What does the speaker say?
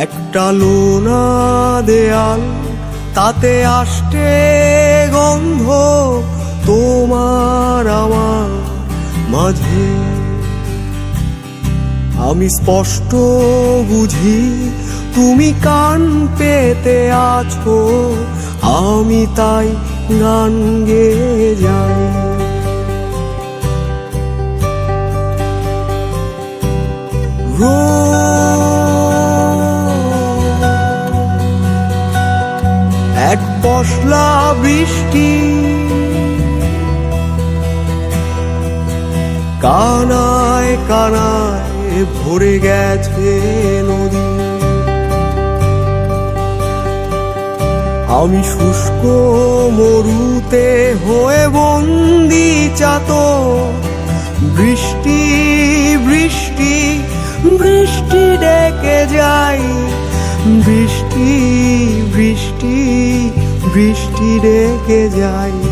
একটা লোনা দেয়াল, তাতে আসতে গন্ধ তোমার আমার মাঝে। আমি স্পষ্ট বুঝি তুমি কান পেতে আছো, আমি তাই গান গেয়ে যাই। রোজ এক পশলা বৃষ্টি। কানায় কানায় ভরে গেছে নদী। আমি শুষ্ক মরুতে হয়ে বন্দি চাত বৃষ্টি বৃষ্টি বৃষ্টি ডেকে যাই বৃষ্টি রেখে যায়।